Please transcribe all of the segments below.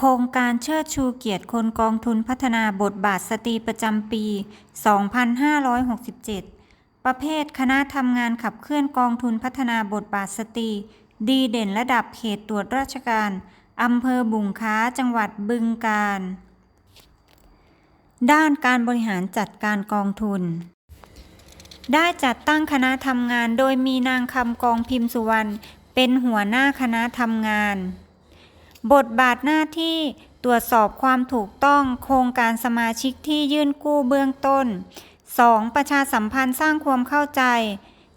โครงการเชิดชูเกียรติคนกองทุนพัฒนาบทบาทสตรีประจำปี 2567 ประเภทคณะทำงานขับเคลื่อนกองทุนพัฒนาบทบาทสตรี ดีเด่นระดับเขตตรวจราชการอำเภอบุงค้าจังหวัดบึงกาฬด้านการบริหารจัดการกองทุน ได้จัดตั้งคณะทำงานโดยมีนางคำกองพิมพ์สุวรรณเป็นหัวหน้าคณะทำงาน บทบาทหน้าที่ตรวจสอบความถูกต้องโครงการสมาชิกที่ยื่นกู้เบื้องต้น 2. ประชาสัมพันธ์สร้างความเข้าใจ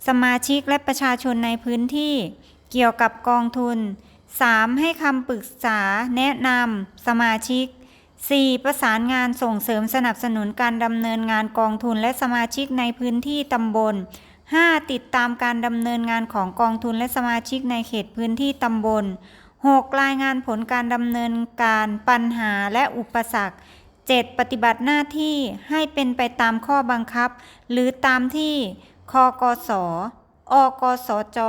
สมาชิกและประชาชนในพื้นที่ เกี่ยวกับกองทุน 3. ให้คำปรึกษาแนะนำสมาชิก 4. ประสานงานส่งเสริมสนับสนุนการดำเนินงานกองทุนและสมาชิกในพื้นที่ตำบล 5. ติดตามการดำเนินงานของกองทุนและสมาชิกในเขตพื้นที่ตำบล 6. รายงานผลการดำเนินการปัญหาและอุปสรรค 7. ปฏิบัติหน้าที่ให้เป็นไปตามข้อบังคับ หรือตามที่คกสอ กสจ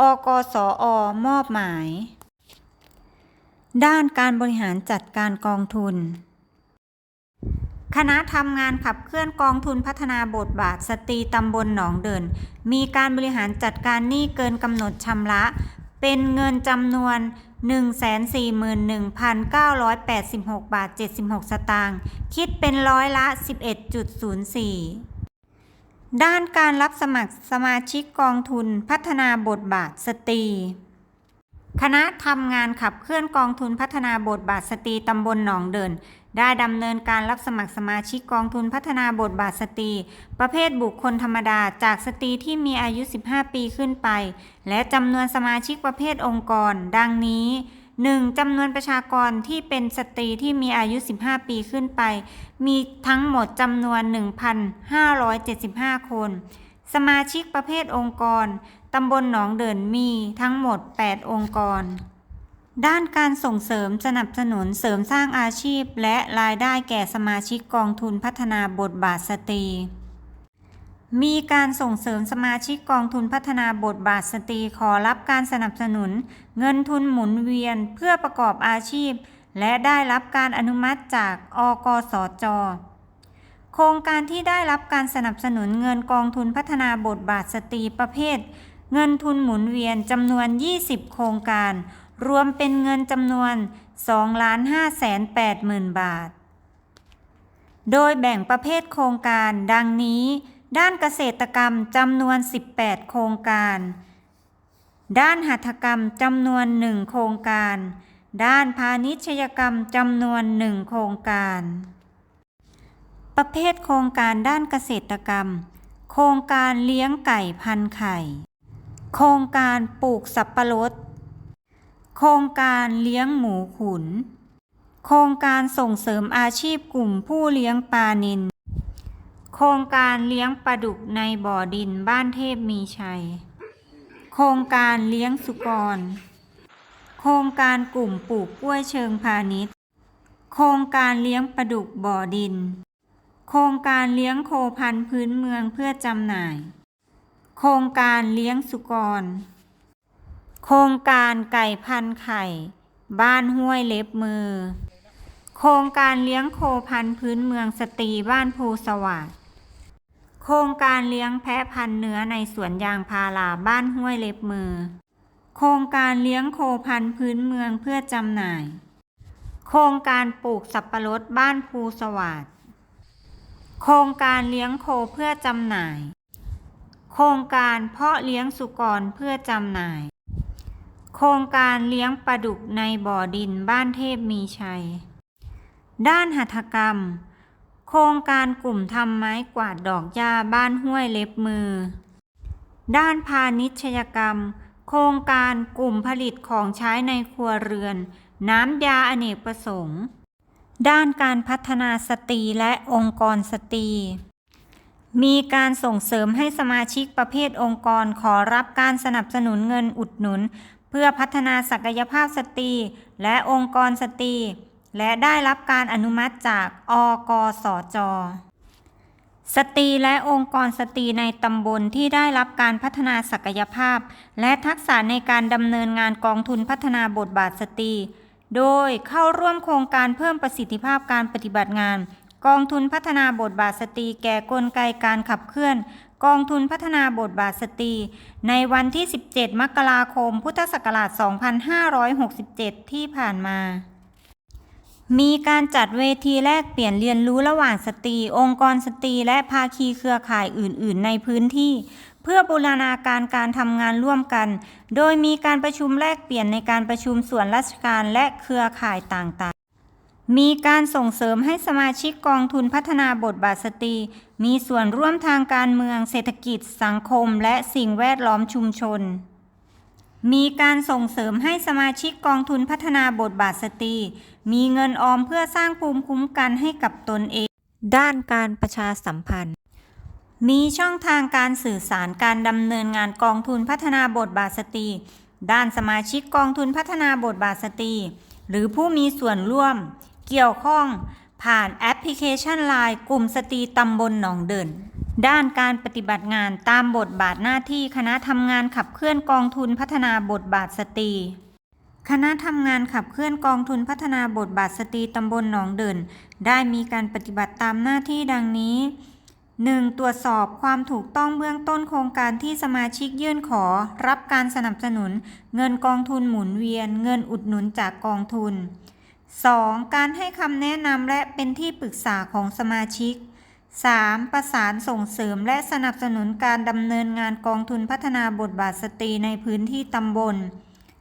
อกสอ มอบหมาย ด้านการบริหารจัดการกองทุน คณะทำงานขับเคลื่อนกองทุนพัฒนาบทบาทสตรีตำบลหนองเดิน มีการบริหารจัดการหนี้เกินกำหนดชำระ เป็นเงินจำนวน 141,986 บาท 76 สตางค์ คิดเป็นร้อยละ 11.04ด้านการรับสมัครสมาชิกกองทุนพัฒนาบทบาทสตรี คณะทำงานขับเคลื่อนกองทุนพัฒนาบทบาทสตรีตำบลหนองเดิน ได้ดำเนินการรับสมัครสมาชิกกองทุนพัฒนาบทบาทสตรี ประเภทบุคคลธรรมดาจากสตรีที่มีอายุ 15 ปีขึ้นไป และจำนวนสมาชิกประเภทองค์กร ดังนี้ 1. จำนวนประชากรที่เป็นสตรีที่มีอายุ 15 ปีขึ้นไป มีทั้งหมดจำนวน 1,575 คน สมาชิกประเภทองค์กร ตำบลหนองเดินมีทั้งหมด 8 องค์กร ด้านการส่งเสริมสนับสนุนเสริมสร้างอาชีพ และรายได้แก่สมาชิกกองทุนพัฒนาบทบาทสตรี มีการส่งเสริมสมาชิกกองทุนพัฒนาบทบาทสตรีขอรับการสนับสนุน เงินทุนหมุนเวียนเพื่อประกอบอาชีพ และได้รับการอนุมัติจากอกสจ โครงการที่ได้รับการสนับสนุนเงินกองทุนพัฒนาบทบาทสตรีประเภท เงินทุนหมุนเวียนจำนวน 20 โครงการ รวมเป็นเงินจำนวน 2 5 8 0 0 0 บาท โดยแบ่งประเภทโครงการดังนี้ ด้านเกษตรกรรมจำนวน 18 โครงการ ด้านหัตถกรรมจำนวน 1 โครงการ ด้านพาณิชยกรรมจำนวน 1 โครงการ ประเภทโครงการด้านเกษตรกรรม โครงการเลี้ยงไก่พันไข่ โครงการปลูกสับปะรด โครงการเลี้ยงหมูขุน โครงการส่งเสริมอาชีพกลุ่มผู้เลี้ยงปลานิลโครงการเลี้ยงปลาดุกในบ่อดินบ้านเทพมีชัย โครงการเลี้ยงสุกร โครงการกลุ่มปลูกกล้วยเชิงพาณิชย์ โครงการเลี้ยงปลาดุกบ่อดิน โครงการเลี้ยงโคพันธุ์พื้นเมืองเพื่อจำหน่าย โครงการเลี้ยงสุกร โครงการไก่พันไข่ บ้านห้วยเล็บมือ โครงการเลี้ยงโคพันธุ์พื้นเมืองสตรีบ้านภูสวัสดโครงการเลี้ยงแพะพันธุ์เนื้อในสวนยางพาราบ้านห้วยเล็บมือ โครงการเลี้ยงโคพันธุ์พื้นเมืองเพื่อจำหน่าย โครงการปลูกสับปะรดบ้านภูสวัสด โครงการเลี้ยงโคเพื่อจำหน่าย โครงการเพาะเลี้ยงสุกรเพื่อจำหน่าย โครงการเลี้ยงปลาดุกในบ่อดินบ้านเทพมีชัย ด้านหัตถกรรม โครงการกลุ่มทำไม้กวาดดอกหญ้าบ้านห้วยเล็บมือ ด้านพาณิชยกรรม โครงการกลุ่มผลิตของใช้ในครัวเรือน น้ำยาอเนกประสงค์ ด้านการพัฒนาสตรีและองค์กรสตรี มีการส่งเสริมให้สมาชิกประเภทองค์กรขอรับการสนับสนุนเงินอุดหนุน เพื่อพัฒนาศักยภาพสตรีและองค์กรสตรี และได้รับการอนุมัติจากอกสจสตรีและองค์กรสตรีในตำบลที่ได้รับการพัฒนาศักยภาพ และทักษะในการดำเนินงานกองทุนพัฒนาบทบาทสตรี โดยเข้าร่วมโครงการเพิ่มประสิทธิภาพการปฏิบัติงาน กองทุนพัฒนาบทบาทสตรีแก่กลไกการขับเคลื่อน กองทุนพัฒนาบทบาทสตรี ในวันที่ 17 มกราคม พุทธศักราช 2567 ที่ผ่านมามีการจัดเวทีแลกเปลี่ยนเรียนรู้ระหว่างสตรี องค์กรสตรีและภาคีเครือข่ายอื่น ๆ ในพื้นที่ เพื่อบูรณาการการทำงานร่วมกัน โดยมีการประชุมแลกเปลี่ยนในการประชุมส่วนราชการและเครือข่ายต่างๆ มีการส่งเสริมให้สมาชิกกองทุนพัฒนาบทบาทสตรี มีส่วนร่วมทางการเมืองเศรษฐกิจ สังคม และสิ่งแวดล้อมชุมชน มีการส่งเสริมให้สมาชิกกองทุนพัฒนาบทบาทสตรี มีเงินออมเพื่อสร้างภูมิคุ้มกันให้กับตนเอง ด้านการประชาสัมพันธ์ มีช่องทางการสื่อสารการดำเนินงานกองทุนพัฒนาบทบาทสตรี ด้านสมาชิกกองทุนพัฒนาบทบาทสตรี หรือผู้มีส่วนร่วม เกี่ยวข้องผ่านแอปพลิเคชันไลน์กลุ่มสตรีตำบลหนองเดินด้านการปฏิบัติงานตามบทบาทหน้าที่คณะทำงานขับเคลื่อนกองทุนพัฒนาบทบาทสตรี คณะทำงานขับเคลื่อนกองทุนพัฒนาบทบาทสตรีตำบลหนองเดินได้มีการปฏิบัติตามหน้าที่ดังนี้ 1. ตรวจสอบความถูกต้องเบื้องต้นโครงการที่สมาชิกยื่นขอ รับการสนับสนุน เงินกองทุนหมุนเวียน เงินอุดหนุนจากกองทุน 2. การให้คำแนะนำและเป็นที่ปรึกษาของสมาชิก 3. ประสานส่งเสริมและสนับสนุนการดำเนินงานกองทุนพัฒนาบทบาทสตรีในพื้นที่ตำบล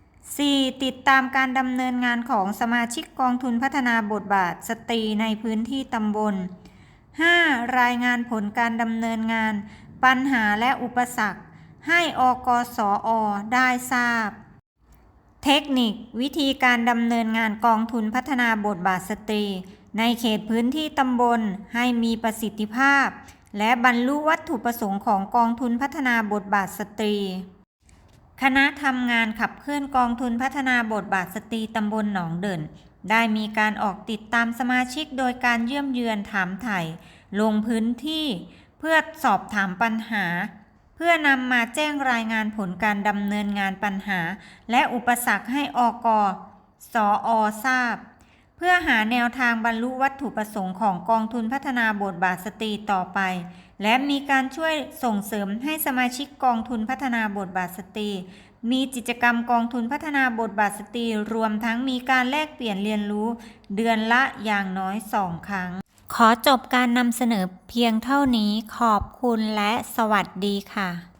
4. ติดตามการดำเนินงานของสมาชิกกองทุนพัฒนาบทบาทสตรีในพื้นที่ตำบล 5. รายงานผลการดำเนินงาน ปัญหาและอุปสรรค ให้อกสออได้ทราบ เทคนิค วิธีการดำเนินงานกองทุนพัฒนาบทบาทสตรี ในเขตพื้นที่ตำบลให้มีประสิทธิภาพ และบรรลุวัตถุประสงค์ของกองทุนพัฒนาบทบาทสตรี คณะทำงานขับเคลื่อนกองทุนพัฒนาบทบาทสตรีตำบลหนองเดิน ได้มีการออกติดตามสมาชิกโดยการเยี่ยมเยือนถามไถ่ลงพื้นที่เพื่อสอบถามปัญหา เพื่อนำมาแจ้งรายงานผลการดำเนินงานปัญหา และอุปสรรคให้อกสออทราบ เพื่อหาแนวทางบรรลุวัตถุประสงค์ของกองทุนพัฒนาบทบาทสตรีต่อไป และมีการช่วยส่งเสริมให้สมาชิกกองทุนพัฒนาบทบาทสตรี มีกิจกรรมกองทุนพัฒนาบทบาทสตรีรวมทั้งมีการแลกเปลี่ยนเรียนรู้ เดือนละอย่างน้อยสองครั้ง ขอจบการนำเสนอเพียงเท่านี้ขอบคุณและสวัสดีค่ะ